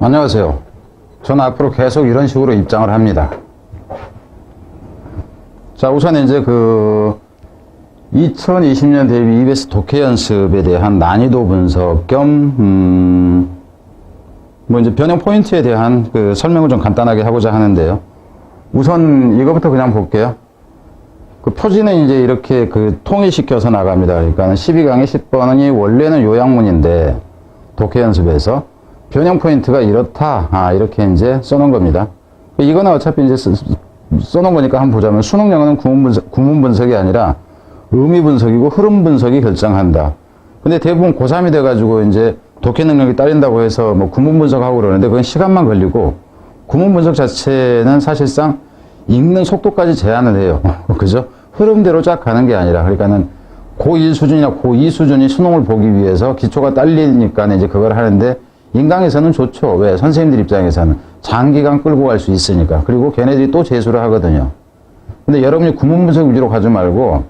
안녕하세요. 저는 앞으로 계속 이런 식으로 입장을 합니다. 자, 우선 이제 그 2020년 대비 EBS 독해 연습에 대한 난이도 분석 겸, 음, 뭐 이제 변형 포인트에 대한 그 설명을 좀 간단하게 하고자 하는데요. 우선 이거부터 그냥 볼게요. 그 표지는 이제 이렇게 그 통일시켜서 나갑니다. 그러니까 12강의 10번이 원래는 요양문인데 독해 연습에서 변형 포인트가 이렇다. 아, 이렇게 이제 써놓은 겁니다. 이거는 어차피 이제 쓰- 써놓은 거니까 한번 보자면 수능 영어는 구문 분석, 구문 분석이 아니라 의미 분석이고 흐름 분석이 결정한다. 근데 대부분 고3이 돼가지고 이제 독해 능력이 딸린다고 해서 뭐 구문 분석하고 그러는데 그건 시간만 걸리고 구문 분석 자체는 사실상 읽는 속도까지 제한을 해요. 그죠? 흐름대로 쫙 가는 게 아니라 그러니까는 고1 수준이나 고2 수준이 수능을 보기 위해서 기초가 딸리니까 이제 그걸 하는데 인강에서는 좋죠. 왜? 선생님들 입장에서는 장기간 끌고 갈 수 있으니까. 그리고 걔네들이 또 재수를 하거든요. 근데 여러분이 구문 분석 위주로 가지 말고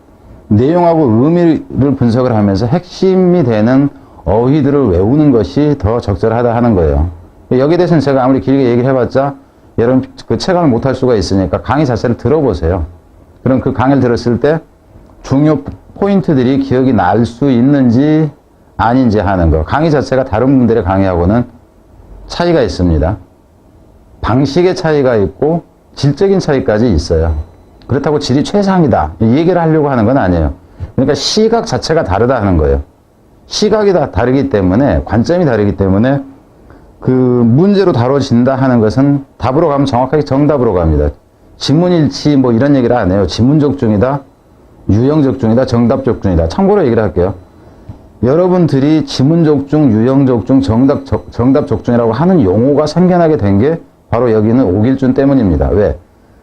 내용하고 의미를 분석을 하면서 핵심이 되는 어휘들을 외우는 것이 더 적절하다 하는 거예요. 여기에 대해서는 제가 아무리 길게 얘기를 해봤자 여러분 그 체감을 못할 수가 있으니까 강의 자체를 들어보세요. 그럼 그 강의를 들었을 때 중요 포인트들이 기억이 날 수 있는지 아닌지 하는 거. 강의 자체가 다른 분들의 강의하고는 차이가 있습니다. 방식의 차이가 있고 질적인 차이까지 있어요. 그렇다고 질이 최상이다. 이 얘기를 하려고 하는 건 아니에요. 그러니까 시각 자체가 다르다 하는 거예요. 시각이 다 다르기 때문에 관점이 다르기 때문에 그 문제로 다뤄진다 하는 것은 답으로 가면 정확하게 정답으로 갑니다. 지문일치 뭐 이런 얘기를 안 해요. 지문적중이다, 유형적중이다, 정답적중이다. 참고로 얘기를 할게요. 여러분들이 지문적중, 유형적중, 정답, 적- 정답 적중이라고 하는 용어가 생겨나게 된 게 바로 여기는 오길준 때문입니다. 왜?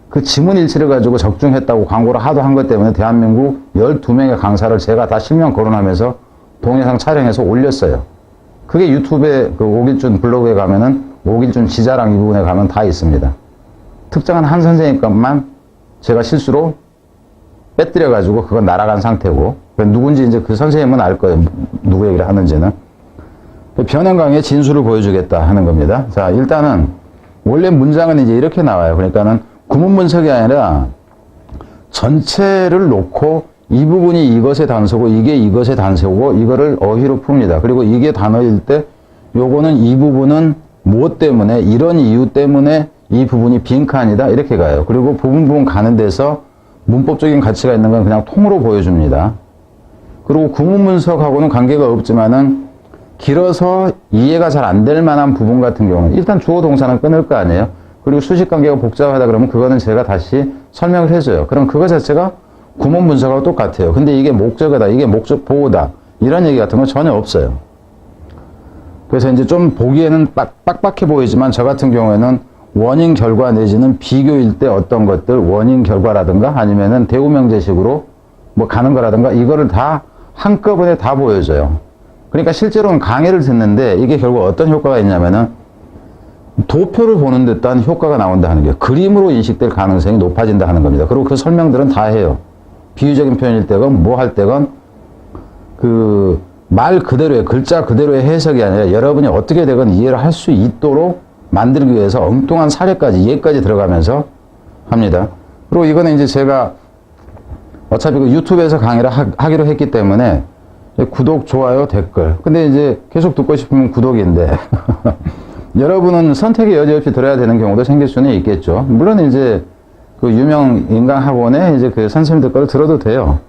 그 지문 일치를 가지고 적중했다고 광고를 하도 한 것 때문에 대한민국 12명의 강사를 제가 다 실명 거론하면서 동영상 촬영해서 올렸어요. 그게 유튜브에 그 오길준 블로그에 가면은 오길준 지자랑 이 부분에 가면 다 있습니다. 특정한 한 선생님 것만 제가 실수로 빼뜨려 가지고 그건 날아간 상태고 누군지 이제 그 선생님은 알 거예요. 누구 얘기를 하는지는. 변형 강의 진술을 보여주겠다 하는 겁니다. 자, 일단은 원래 문장은 이제 이렇게 나와요. 그러니까는 구문 분석이 아니라 전체를 놓고 이 부분이 이것의 단서고 이게 이것의 단서고 이거를 어휘로 풉니다. 그리고 이게 단어일 때 요거는 이 부분은 무엇 때문에 이런 이유 때문에 이 부분이 빈칸이다 이렇게 가요. 그리고 부분 부분 가는 데서 문법적인 가치가 있는 건 그냥 통으로 보여줍니다. 그리고 구문 분석하고는 관계가 없지만은 길어서 이해가 잘 안 될 만한 부분 같은 경우는 일단 주어 동사는 끊을 거 아니에요. 그리고 수식 관계가 복잡하다 그러면 그거는 제가 다시 설명을 해줘요. 그럼 그거 자체가 구문 분석하고 똑같아요. 근데 이게 목적어다, 이게 목적 보호다 이런 얘기 같은 건 전혀 없어요. 그래서 이제 좀 보기에는 빡, 빡빡해 보이지만 저 같은 경우에는 원인 결과 내지는 비교일 때 어떤 것들 원인 결과라든가 아니면은 대우명제식으로 뭐 가는 거라든가 이거를 다 한꺼번에 다 보여줘요. 그러니까 실제로는 강의를 듣는데 이게 결국 어떤 효과가 있냐면은 도표를 보는 듯한 효과가 나온다 하는 게 그림으로 인식될 가능성이 높아진다 하는 겁니다. 그리고 그 설명들은 다 해요. 비유적인 표현일 때건 뭐 할 때건 그 말 그대로의 글자 그대로의 해석이 아니라 여러분이 어떻게 되건 이해를 할 수 있도록 만들기 위해서 엉뚱한 사례까지 이해까지 들어가면서 합니다. 그리고 이거는 이제 제가 어차피 그 유튜브에서 강의를 하, 기로 했기 때문에 구독, 좋아요, 댓글. 근데 이제 계속 듣고 싶으면 구독인데 여러분은 선택의 여지 없이 들어야 되는 경우도 생길 수는 있겠죠. 물론 이제 그 유명 인강 학원에 이제 그 선생님들 거를 들어도 돼요.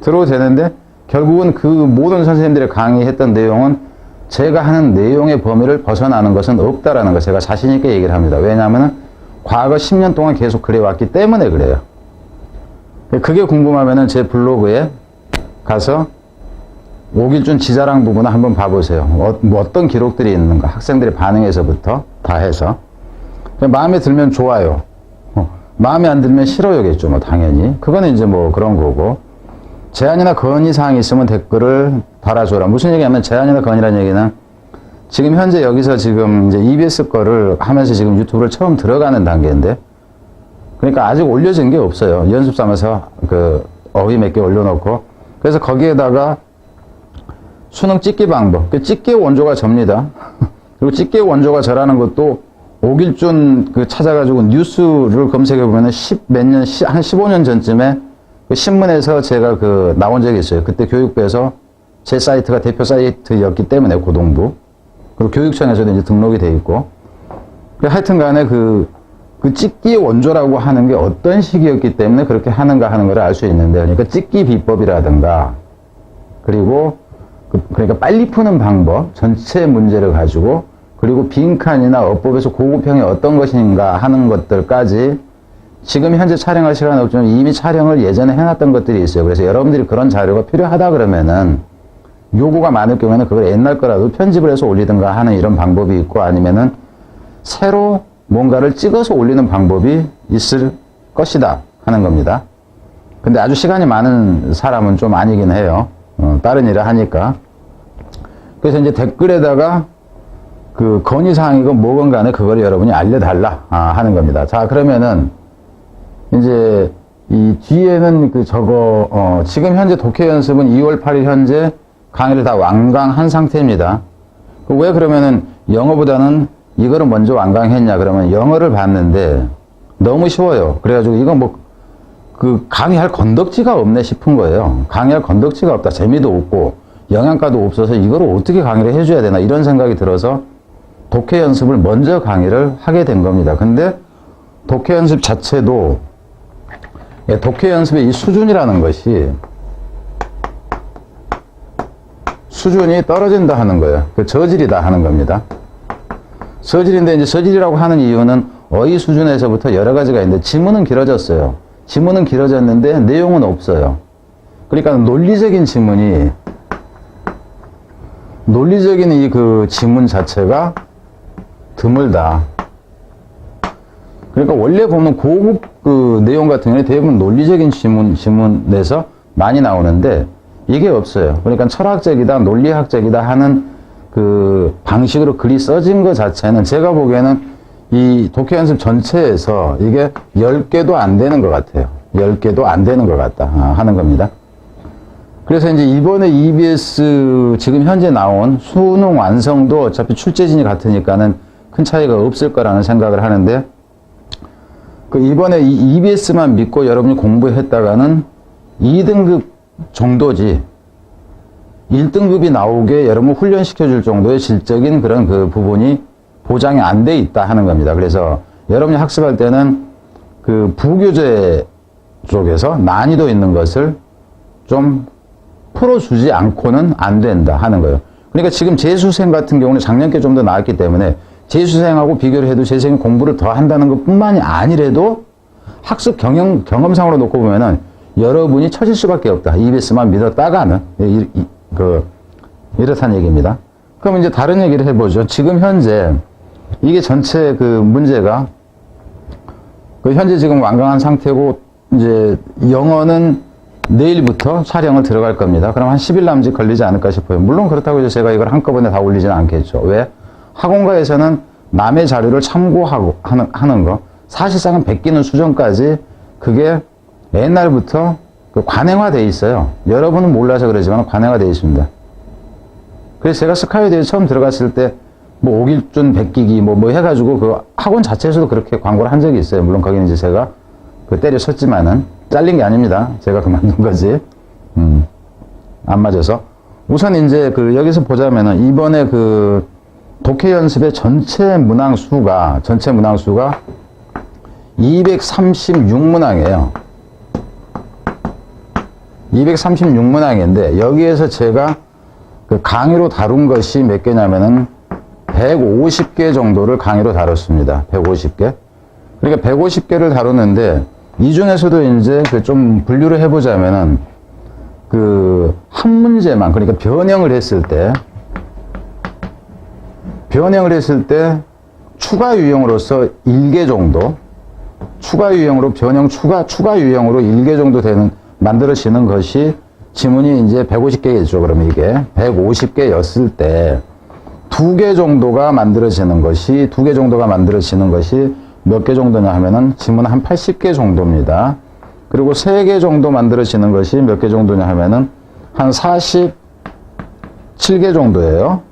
들어도 되는데 결국은 그 모든 선생님들이 강의했던 내용은 제가 하는 내용의 범위를 벗어나는 것은 없다라는 거 제가 자신있게 얘기를 합니다. 왜냐하면 과거 10년 동안 계속 그래왔기 때문에 그래요. 그게 궁금하면은 제 블로그에 가서 오길준 지자랑 부분을 한번 봐보세요. 어, 뭐 어떤 기록들이 있는가. 학생들의 반응에서부터 다 해서. 마음에 들면 좋아요. 어, 마음에 안 들면 싫어요겠죠. 뭐 당연히. 그거는 이제 뭐 그런 거고. 제안이나 건의 사항이 있으면 댓글을 달아줘라. 무슨 얘기냐면 제안이나 건의라는 얘기는 지금 현재 여기서 지금 이제 EBS 거를 하면서 지금 유튜브를 처음 들어가는 단계인데 그러니까 아직 올려진 게 없어요. 연습 삼아서 그 어휘 몇 개 올려놓고 그래서 거기에다가 수능 찍기 방법. 그 찍기 원조가 접니다. 그리고 집게 원조가 저라는 것도 오길준 그 찾아가지고 뉴스를 검색해 보면은 10 몇 년, 시- 한 15년 전쯤에 그 신문에서 제가 그 나온 적이 있어요. 그때 교육부에서 제 사이트가 대표 사이트였기 때문에 고동부. 그리고 교육청에서도 이제 등록이 돼 있고. 그 하여튼 간에 그, 그 찍기 원조라고 하는 게 어떤 시기였기 때문에 그렇게 하는가 하는 걸 알 수 있는데, 그러니까 찍기 비법이라든가, 그리고 그, 그러니까 빨리 푸는 방법, 전체 문제를 가지고, 그리고 빈칸이나 어법에서 고급형이 어떤 것인가 하는 것들까지 지금 현재 촬영할 시간은 없지만 이미 촬영을 예전에 해놨던 것들이 있어요. 그래서 여러분들이 그런 자료가 필요하다 그러면은 요구가 많을 경우에는 그걸 옛날 거라도 편집을 해서 올리든가 하는 이런 방법이 있고 아니면은 새로 뭔가를 찍어서 올리는 방법이 있을 것이다 하는 겁니다. 근데 아주 시간이 많은 사람은 좀 아니긴 해요. 어, 다른 일을 하니까. 그래서 이제 댓글에다가 그 건의사항이건 뭐건 간에 그걸 여러분이 알려달라 아, 하는 겁니다. 자, 그러면은 이제 이 뒤에는 그 저거 어, 지금 현재 독해 연습은 2월 8일 현재 강의를 다 완강한 상태입니다. 그왜 그러면은 영어보다는 이거를 먼저 완강했냐 그러면 영어를 봤는데 너무 쉬워요. 그래가지고 이거 뭐그 강의할 건덕지가 없네 싶은 거예요. 강의할 건덕지가 없다. 재미도 없고 영양가도 없어서 이거를 어떻게 강의를 해줘야 되나 이런 생각이 들어서 독해 연습을 먼저 강의를 하게 된 겁니다. 근데 독해 연습 자체도 예, 독해 연습의 이 수준이라는 것이 수준이 떨어진다 하는 거예요. 그 저질이다 하는 겁니다. 저질인데 이제 저질이라고 하는 이유는 어휘 수준에서부터 여러 가지가 있는데 지문은 길어졌어요. 지문은 길어졌는데 내용은 없어요. 그러니까 논리적인 지문이 논리적인 이 그 지문 자체가 드물다. 그러니까 원래 보면 고급 그 내용 같은 경우는 대부분 논리적인 지문, 지문에서 많이 나오는데 이게 없어요. 그러니까 철학적이다, 논리학적이다 하는 그 방식으로 글이 써진 것 자체는 제가 보기에는 이 독해 연습 전체에서 이게 10개도 안 되는 것 같아요. 10개도 안 되는 것 같다 아, 하는 겁니다. 그래서 이제 이번에 EBS 지금 현재 나온 수능 완성도 어차피 출제진이 같으니까는 큰 차이가 없을 거라는 생각을 하는데 그 이번에 이 EBS만 믿고 여러분이 공부했다가는 2등급 정도지 1등급이 나오게 여러분 훈련시켜 줄 정도의 질적인 그런 그 부분이 보장이 안 돼 있다 하는 겁니다. 그래서 여러분이 학습할 때는 그 부교재 쪽에서 난이도 있는 것을 좀 풀어주지 않고는 안 된다 하는 거예요. 그러니까 지금 재수생 같은 경우는 작년께 좀 더 나았기 때문에 재수생하고 비교를 해도 재수생이 공부를 더 한다는 것 뿐만이 아니라도 학습 경영, 경험상으로 놓고 보면은 여러분이 처질 수밖에 없다. EBS만 믿었다가는. 그, 이렇다는 얘기입니다. 그럼 이제 다른 얘기를 해보죠. 지금 현재 이게 전체 그 문제가 그 현재 지금 완강한 상태고 이제 영어는 내일부터 촬영을 들어갈 겁니다. 그럼 한 10일 남짓 걸리지 않을까 싶어요. 물론 그렇다고 해서 제가 이걸 한꺼번에 다 올리지는 않겠죠. 왜? 학원가에서는 남의 자료를 참고하고 하는, 하는 거. 사실상은 베끼는 수준까지 그게 옛날부터 그 관행화돼 있어요. 여러분은 몰라서 그러지만 관행화돼 있습니다. 그래서 제가 스카이대에 처음 들어갔을 때, 뭐, 오길준 베끼기, 뭐, 뭐 해가지고, 그 학원 자체에서도 그렇게 광고를 한 적이 있어요. 물론 거기는 이제 제가 그 때려 쳤지만은, 잘린 게 아닙니다. 제가 그만둔 거지. 음, 안 맞아서. 우선 이제 그, 여기서 보자면은, 이번에 그, 독해 연습의 전체 문항 수가, 전체 문항 수가 236문항이에요. 236문항인데, 여기에서 제가 그 강의로 다룬 것이 몇 개냐면은 150개 정도를 강의로 다뤘습니다. 150개. 그러니까 150개를 다뤘는데 이 중에서도 이제 그 좀 분류를 해보자면은 그 한 문제만 그러니까 변형을 했을 때 변형을 했을 때 추가 유형으로서 1개 정도 추가 유형으로 변형 추가 추가 유형으로 1개 정도 되는 만들어지는 것이 지문이 이제 150개겠죠. 그러면 이게 150개였을 때 두 개 정도가 만들어지는 것이 두 개 정도가 만들어지는 것이 몇 개 정도냐 하면은 지문 한 80개 정도입니다. 그리고 세 개 정도 만들어지는 것이 몇 개 정도냐 하면은 한 47개 정도예요.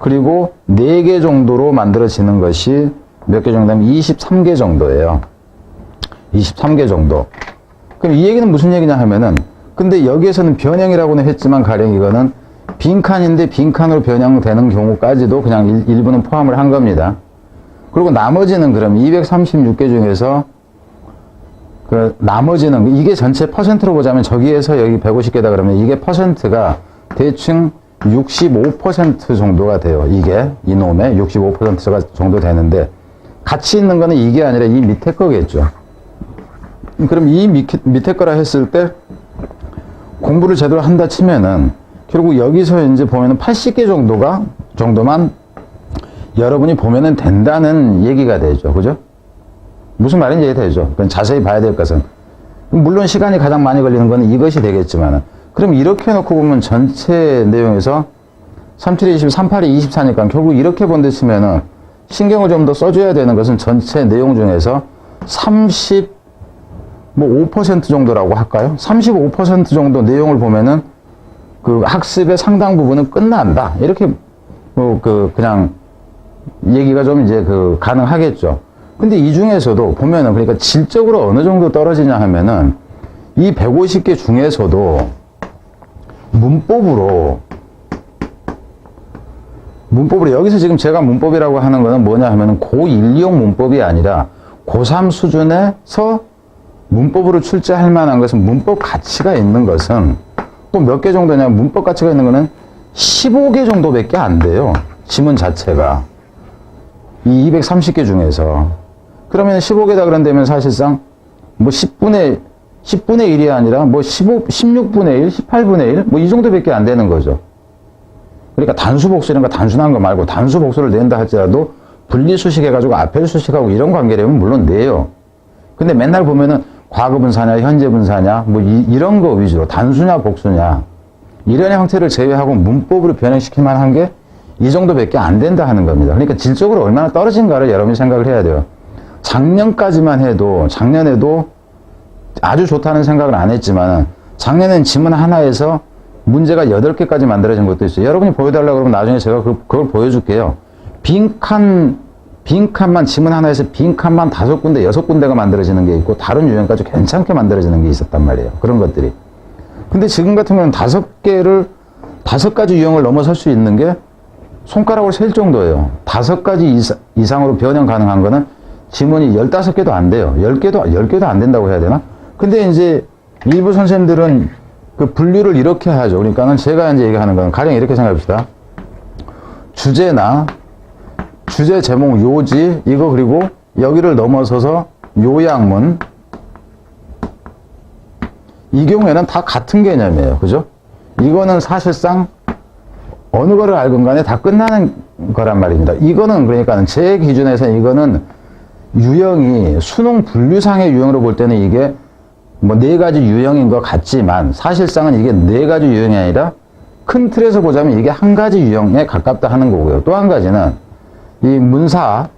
그리고 4개 정도로 만들어지는 것이 몇 개 정도면 23개 정도예요. 23개 정도. 그럼 이 얘기는 무슨 얘기냐 하면은 근데 여기에서는 변형이라고는 했지만 가령 이거는 빈칸인데 빈칸으로 변형되는 경우까지도 그냥 일, 일부는 포함을 한 겁니다. 그리고 나머지는 그럼 236개 중에서 그 나머지는 이게 전체 퍼센트로 보자면 저기에서 여기 150개다 그러면 이게 퍼센트가 대충 65% 정도가 돼요. 이게 이놈의 65%가 정도 되는데 같이 있는 거는 이게 아니라 이 밑에 거겠죠. 그럼 이 밑에, 거라 했을 때 공부를 제대로 한다 치면은 결국 여기서 이제 보면은 80개 정도가 정도만 여러분이 보면은 된다는 얘기가 되죠. 그죠? 무슨 말인지 이해 되죠? 그건 자세히 봐야 될 것은. 물론 시간이 가장 많이 걸리는 거는 이것이 되겠지만, 그럼 이렇게 놓고 보면 전체 내용에서 37이 20, 38이 24니까 결국 이렇게 본데 치면은 신경을 좀 더 써줘야 되는 것은 전체 내용 중에서 30, 뭐 5% 정도라고 할까요? 35% 정도 내용을 보면은 그 학습의 상당 부분은 끝난다. 이렇게 뭐 그 그냥 얘기가 좀 이제 그 가능하겠죠. 근데 이 중에서도 보면은 그러니까 질적으로 어느 정도 떨어지냐 하면은 이 150개 중에서도 문법으로 문법으로 여기서 지금 제가 문법이라고 하는 거는 뭐냐 하면은 고1용 문법이 아니라 고3 수준에서 문법으로 출제할 만한 것은 문법 가치가 있는 것은 또 몇 개 정도냐 문법 가치가 있는 거는 15개 정도밖에 안 돼요. 지문 자체가. 이 230개 중에서. 그러면 15개다 그런다면 사실상 뭐 10분의 10분의 1이 아니라 뭐 15, 16분의 1, 18분의 1, 뭐 이 정도밖에 안 되는 거죠. 그러니까 단수 복수 이런 거 단순한 거 말고 단수 복수를 낸다 할지라도 분리수식 해가지고 앞에 수식하고 이런 관계라면 물론 내요. 근데 맨날 보면은 과거 분사냐, 현재 분사냐, 뭐 이, 런거 위주로 단수냐, 복수냐 이런 형태를 제외하고 문법으로 변형시킬 만한 게 이 정도밖에 안 된다 하는 겁니다. 그러니까 질적으로 얼마나 떨어진가를 여러분이 생각을 해야 돼요. 작년까지만 해도 작년에도 아주 좋다는 생각을 안 했지만 작년엔 지문 하나에서 문제가 8개까지 만들어진 것도 있어요. 여러분이 보여달라고 그러면 나중에 제가 그, 그걸 보여줄게요. 빈칸, 빈칸만, 지문 하나에서 빈칸만 다섯 군데, 여섯 군데가 만들어지는 게 있고, 다른 유형까지 괜찮게 만들어지는 게 있었단 말이에요. 그런 것들이. 근데 지금 같은 경우는 다섯 개를, 다섯 가지 유형을 넘어설 수 있는 게 손가락으로 셀 정도예요. 다섯 가지 이상, 이상으로 변형 가능한 거는 지문이 15개도 안 돼요. 10개도, 10개도 안 된다고 해야 되나? 근데 이제 일부 선생님들은 그 분류를 이렇게 하죠. 그러니까는 제가 이제 얘기하는 건 가령 이렇게 생각해 봅시다. 주제나 주제 제목 요지 이거 그리고 여기를 넘어서서 요약문 이 경우에는 다 같은 개념이에요. 그죠? 이거는 사실상 어느 거를 알건 간에 다 끝나는 거란 말입니다. 이거는 그러니까 제 기준에서 이거는 유형이 수능 분류상의 유형으로 볼 때는 이게 뭐 네 가지 유형인 것 같지만 사실상은 이게 네 가지 유형이 아니라 큰 틀에서 보자면 이게 한 가지 유형에 가깝다 하는 거고요. 또 한 가지는 이 문사,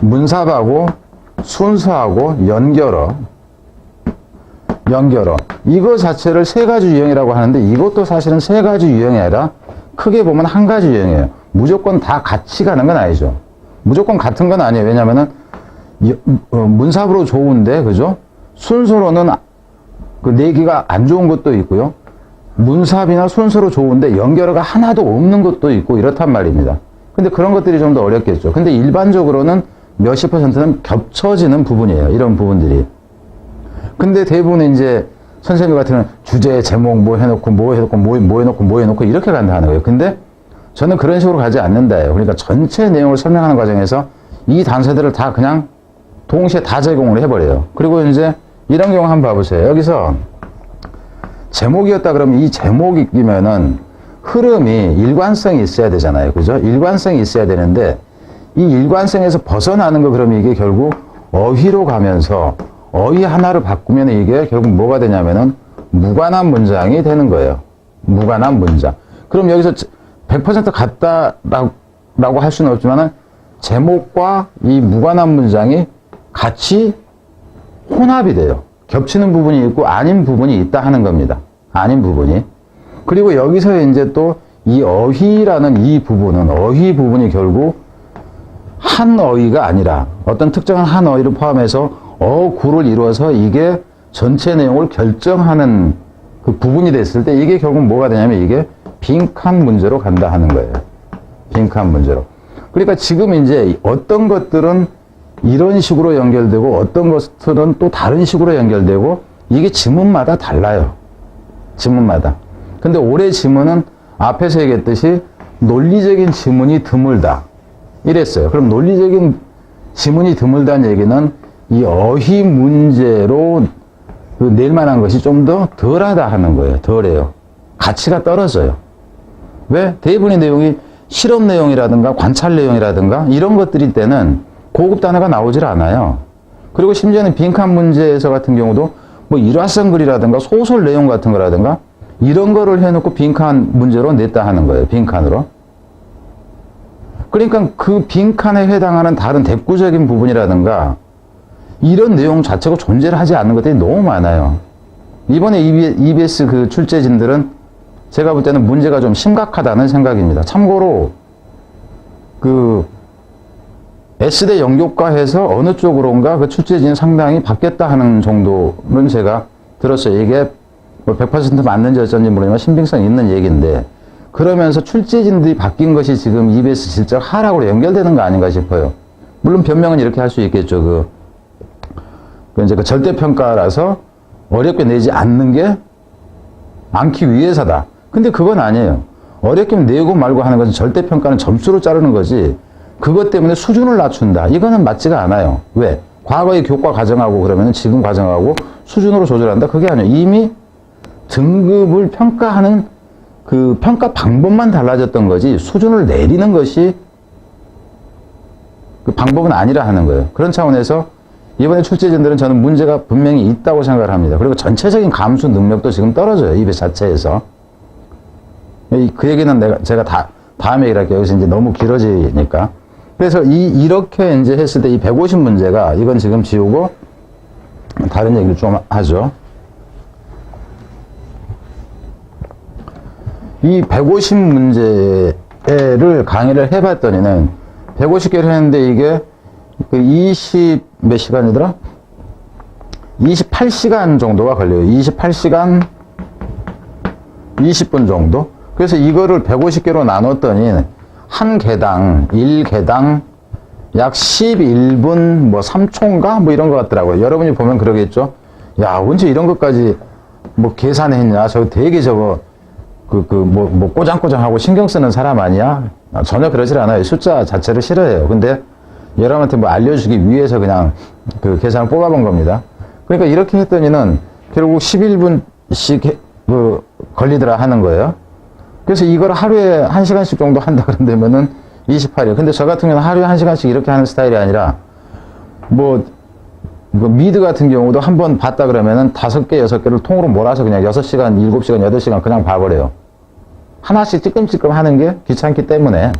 문사하고 순서하고 연결어, 연결어. 이거 자체를 세 가지 유형이라고 하는데 이것도 사실은 세 가지 유형이 아니라 크게 보면 한 가지 유형이에요. 무조건 다 같이 가는 건 아니죠. 무조건 같은 건 아니에요. 왜냐면은 여- 어, 문사부로 좋은데 그죠? 순서로는 그 내기가 안 좋은 것도 있고요. 문사비나 순서로 좋은데 연결어가 하나도 없는 것도 있고 이렇단 말입니다. 근데 그런 것들이 좀 더 어렵겠죠. 근데 일반적으로는 몇십 퍼센트는 겹쳐지는 부분이에요. 이런 부분들이. 근데 대부분 이제 선생님 같은 경우는 주제, 제목 뭐 해놓고 뭐 해놓고 뭐, 뭐 해놓고 뭐 해놓고 이렇게 간다 하는 거예요. 근데 저는 그런 식으로 가지 않는다예요. 그러니까 전체 내용을 설명하는 과정에서 이 단서들을 다 그냥 동시에 다 제공을 해버려요. 그리고 이제 이런 경우 한번 봐보세요. 여기서 제목이었다 그러면 이 제목이면은 흐름이 일관성이 있어야 되잖아요. 그죠? 일관성이 있어야 되는데 이 일관성에서 벗어나는 거 그러면 이게 결국 어휘로 가면서 어휘 하나를 바꾸면 이게 결국 뭐가 되냐면은 무관한 문장이 되는 거예요. 무관한 문장. 그럼 여기서 100% 같다라고 할 수는 없지만은 제목과 이 무관한 문장이 같이 혼합이 돼요. 겹치는 부분이 있고 아닌 부분이 있다 하는 겁니다. 아닌 부분이. 그리고 여기서 이제 또 이 어휘라는 이 부분은 어휘 부분이 결국 한 어휘가 아니라 어떤 특정한 한 어휘를 포함해서 어구를 이루어서 이게 전체 내용을 결정하는 그 부분이 됐을 때 이게 결국 뭐가 되냐면 이게 빈칸 문제로 간다 하는 거예요. 빈칸 문제로. 그러니까 지금 이제 어떤 것들은 이런 식으로 연결되고 어떤 것들은 또 다른 식으로 연결되고 이게 지문마다 달라요. 지문마다. 근데 올해 지문은 앞에서 얘기했듯이 논리적인 지문이 드물다. 이랬어요. 그럼 논리적인 지문이 드물다는 얘기는 이 어휘 문제로 그 낼 만한 것이 좀 더 덜하다 하는 거예요. 덜해요. 가치가 떨어져요. 왜? 대부분의 내용이 실험 내용이라든가 관찰 내용이라든가 이런 것들일 때는 고급 단어가 나오질 않아요. 그리고 심지어는 빈칸 문제에서 같은 경우도 뭐 일화성 글이라든가 소설 내용 같은 거라든가 이런 거를 해놓고 빈칸 문제로 냈다 하는 거예요. 빈칸으로. 그러니까 그 빈칸에 해당하는 다른 대구적인 부분이라든가 이런 내용 자체가 존재를 하지 않는 것들이 너무 많아요. 이번에 EBS 그 출제진들은 제가 볼 때는 문제가 좀 심각하다는 생각입니다. 참고로 그 S대 영교과에서 어느 쪽으로인가 그 출제진이 상당히 바뀌었다 하는 정도는 제가 들었어요. 이게 뭐100% 맞는지 어쩐지 모르지만 신빙성 있는 얘기인데 그러면서 출제진들이 바뀐 것이 지금 EBS 실적 하락으로 연결되는 거 아닌가 싶어요. 물론 변명은 이렇게 할 수 있겠죠. 그, 그 이제 그 절대평가라서 어렵게 내지 않는 게 않기 위해서다. 근데 그건 아니에요. 어렵게 내고 말고 하는 것은 절대평가는 점수로 자르는 거지. 그것 때문에 수준을 낮춘다. 이거는 맞지가 않아요. 왜? 과거의 교과 과정하고 그러면 지금 과정하고 수준으로 조절한다? 그게 아니에요. 이미 등급을 평가하는 그 평가 방법만 달라졌던 거지 수준을 내리는 것이 그 방법은 아니라 하는 거예요. 그런 차원에서 이번에 출제진들은 저는 문제가 분명히 있다고 생각을 합니다. 그리고 전체적인 감수 능력도 지금 떨어져요. 입에 자체에서. 그 얘기는 내가, 제가 다, 다음에 얘기할게요. 여기서 이제 너무 길어지니까. 그래서 이, 이렇게 이제 했을 때 이 150 문제가 이건 지금 지우고 다른 얘기를 좀 하죠. 이 150 문제를 강의를 해봤더니는 150개를 했는데 이게 그 20 몇 시간이더라? 28시간 정도가 걸려요. 28시간 20분 정도? 그래서 이거를 150개로 나눴더니 한 개당 1개당 약 11분 뭐 3초인가 뭐 이런 것 같더라고요. 여러분이 보면 그러겠죠. 야 언제 이런 것까지 뭐 계산했냐? 저거 되게 저거 그 그 뭐 뭐 꼬장꼬장하고 신경 쓰는 사람 아니야? 아, 전혀 그러질 않아요. 숫자 자체를 싫어해요. 근데 여러분한테 뭐 알려주기 위해서 그냥 그 계산을 뽑아본 겁니다. 그러니까 이렇게 했더니는 결국 11분씩 그 걸리더라 하는 거예요. 그래서 이걸 하루에 1시간씩 정도 한다 그런다면은 28일. 근데 저 같은 경우는 하루에 1시간씩 이렇게 하는 스타일이 아니라 뭐, 뭐 미드 같은 경우도 한 번 봤다 그러면은 다섯 개, 여섯 개를 통으로 몰아서 그냥 6시간, 7시간, 8시간 그냥 봐버려요. 하나씩 찌끔찌끔 하는 게 귀찮기 때문에.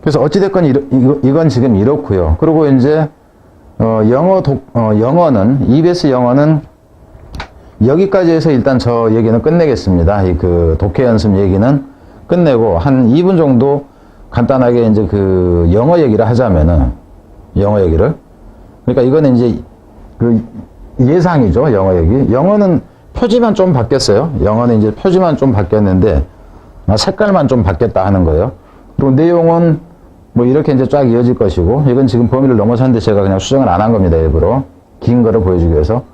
그래서 어찌됐건 이러, 이건 지금 이렇고요. 그리고 이제 어, 영어 독, 어, 영어는 EBS 영어는 여기까지 해서 일단 저 얘기는 끝내겠습니다. 이 그 독해 연습 얘기는 끝내고 한 2분 정도 간단하게 이제 그 영어 얘기를 하자면은 영어 얘기를 그러니까 이거는 이제 그 예상이죠. 영어 얘기. 영어는 표지만 좀 바뀌었어요. 영어는 이제 표지만 좀 바뀌었는데 색깔만 좀 바뀌었다 하는 거예요. 그리고 내용은 뭐 이렇게 이제 쫙 이어질 것이고 이건 지금 범위를 넘어섰는데 제가 그냥 수정을 안 한 겁니다 일부러 긴 거를 보여주기 위해서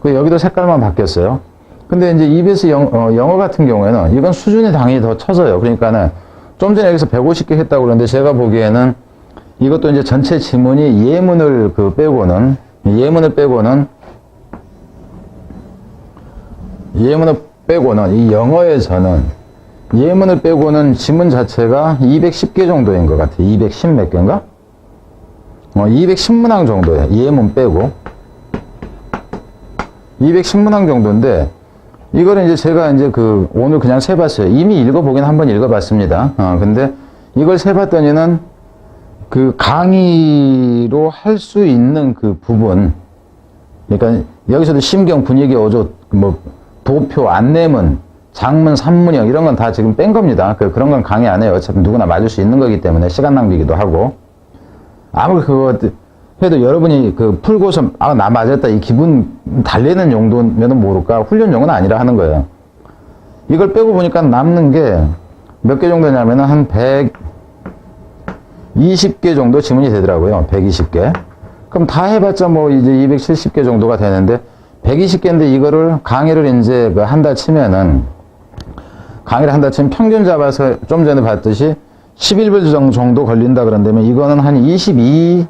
그 여기도 색깔만 바뀌었어요 근데 이제 EBS 영, 어, 영어 같은 경우에는 이건 수준이 당연히 더 쳐져요 그러니까는 좀 전에 여기서 150개 했다고 그러는데 제가 보기에는 이것도 이제 전체 지문이 예문을 그 빼고는 예문을 빼고는 예문을 빼고는 이 영어에서는 예문을 빼고는 지문 자체가 210개 정도인 것 같아요. 210 몇 개인가? 어, 210문항 정도예요. 예문 빼고. 210문항 정도인데, 이거는 이제 제가 이제 그, 오늘 그냥 세봤어요. 이미 읽어보긴 한번 읽어봤습니다. 어, 근데 이걸 세봤더니는 그 강의로 할 수 있는 그 부분, 그러니까 여기서도 심경, 분위기, 어조, 뭐, 도표, 안내문, 장문, 산문형 이런 건 다 지금 뺀 겁니다. 그, 그런 건 강의 안 해요. 어차피 누구나 맞을 수 있는 거기 때문에 시간 낭비기도 하고. 아무리 그거 해도 여러분이 그 풀고서 아, 나 맞았다 이 기분 달래는 용도면은 모를까 훈련용은 아니라 하는 거예요. 이걸 빼고 보니까 남는 게 몇 개 정도냐면은 한 120개 정도 지문이 되더라고요. 120개. 그럼 다 해봤자 뭐 이제 270개 정도가 되는데 120개인데 이거를 강의를 이제 그 한 달 치면은 강의를 한 달 치면 평균 잡아서 좀 전에 봤듯이 11분 정도 걸린다 그런다면 이거는 한 22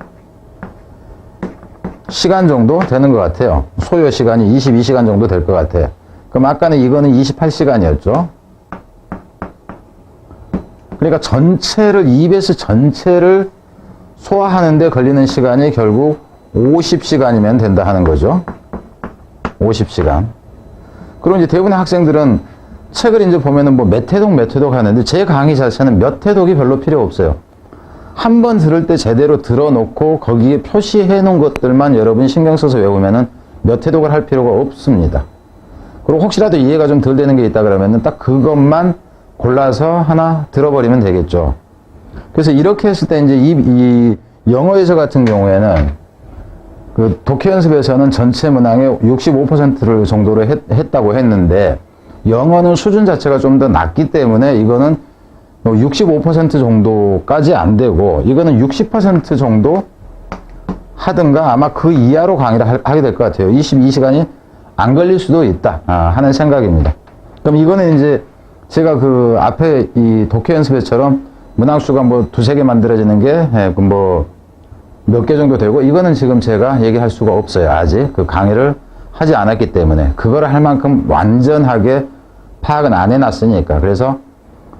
시간 정도 되는 것 같아요. 소요 시간이 22시간 정도 될 것 같아요. 그럼 아까는 이거는 28시간이었죠. 그러니까 전체를, EBS 전체를 소화하는데 걸리는 시간이 결국 50시간이면 된다 하는 거죠. 50시간. 그리고 이제 대부분의 학생들은 책을 이제 보면은 뭐 몇 회독 몇 회독 하는데 제 강의 자체는 몇 회독이 별로 필요 없어요. 한 번 들을 때 제대로 들어놓고 거기에 표시해 놓은 것들만 여러분 신경 써서 외우면은 몇 회독을 할 필요가 없습니다. 그리고 혹시라도 이해가 좀 덜 되는 게 있다 그러면은 딱 그것만 골라서 하나 들어버리면 되겠죠. 그래서 이렇게 했을 때 이제 이, 이 영어에서 같은 경우에는 그 독해 연습에서는 전체 문항의 65%를 정도로 했, 했다고 했는데 영어는 수준 자체가 좀 더 낮기 때문에 이거는 65% 정도까지 안 되고 이거는 60% 정도 하든가 아마 그 이하로 강의를 할- 하게 될 것 같아요. 22시간이 안 걸릴 수도 있다 아, 하는 생각입니다. 그럼 이거는 이제 제가 그 앞에 이 독해 연습회처럼 문항수가 뭐 두세 개 만들어지는 게 뭐 몇 개 정도 되고 이거는 지금 제가 얘기할 수가 없어요. 아직 그 강의를 하지 않았기 때문에 그거를 할 만큼 완전하게 파악은 안 해놨으니까 그래서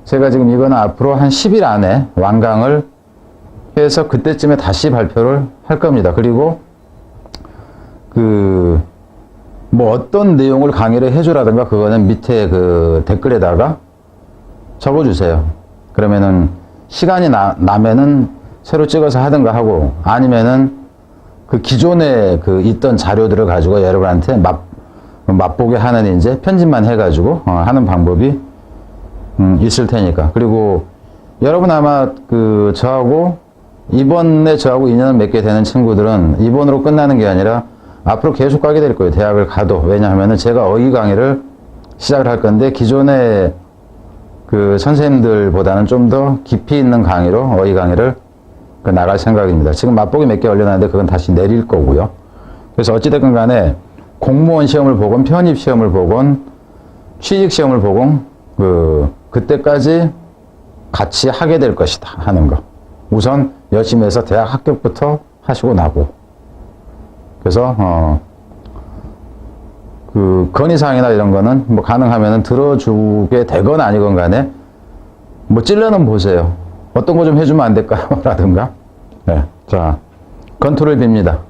제가 지금 이거는 앞으로 한 10일 안에 완강을 해서 그때쯤에 다시 발표를 할 겁니다. 그리고 그 뭐 어떤 내용을 강의를 해주라든가 그거는 밑에 그 댓글에다가 적어주세요. 그러면은 시간이 나, 나면은 새로 찍어서 하든가 하고 아니면은 그 기존에 그 있던 자료들을 가지고 여러분한테 맛, 맛보게 하는 이제 편집만 해가지고 어, 하는 방법이 음, 있을 테니까. 그리고 여러분 아마 그 저하고 이번에 저하고 인연 맺게 되는 친구들은 이번으로 끝나는 게 아니라 앞으로 계속 가게 될 거예요. 대학을 가도. 왜냐하면은 제가 어휘 강의를 시작을 할 건데 기존의 그 선생님들보다는 좀 더 깊이 있는 강의로 어휘 강의를 그 나갈 생각입니다. 지금 맛보기 몇 개 올려놨는데 그건 다시 내릴 거고요. 그래서 어찌됐건 간에 공무원 시험을 보건 편입 시험을 보건 취직 시험을 보건 그 그때까지 같이 하게 될 것이다 하는 거. 우선 열심히 해서 대학 합격부터 하시고 나고. 그래서 어, 그 건의사항이나 이런 거는 뭐 가능하면은 들어주게 되건 아니건 간에 뭐 찔러는 보세요. 어떤 거 좀 해주면 안 될까요? 라든가. 네. 자, 건투를 빕니다.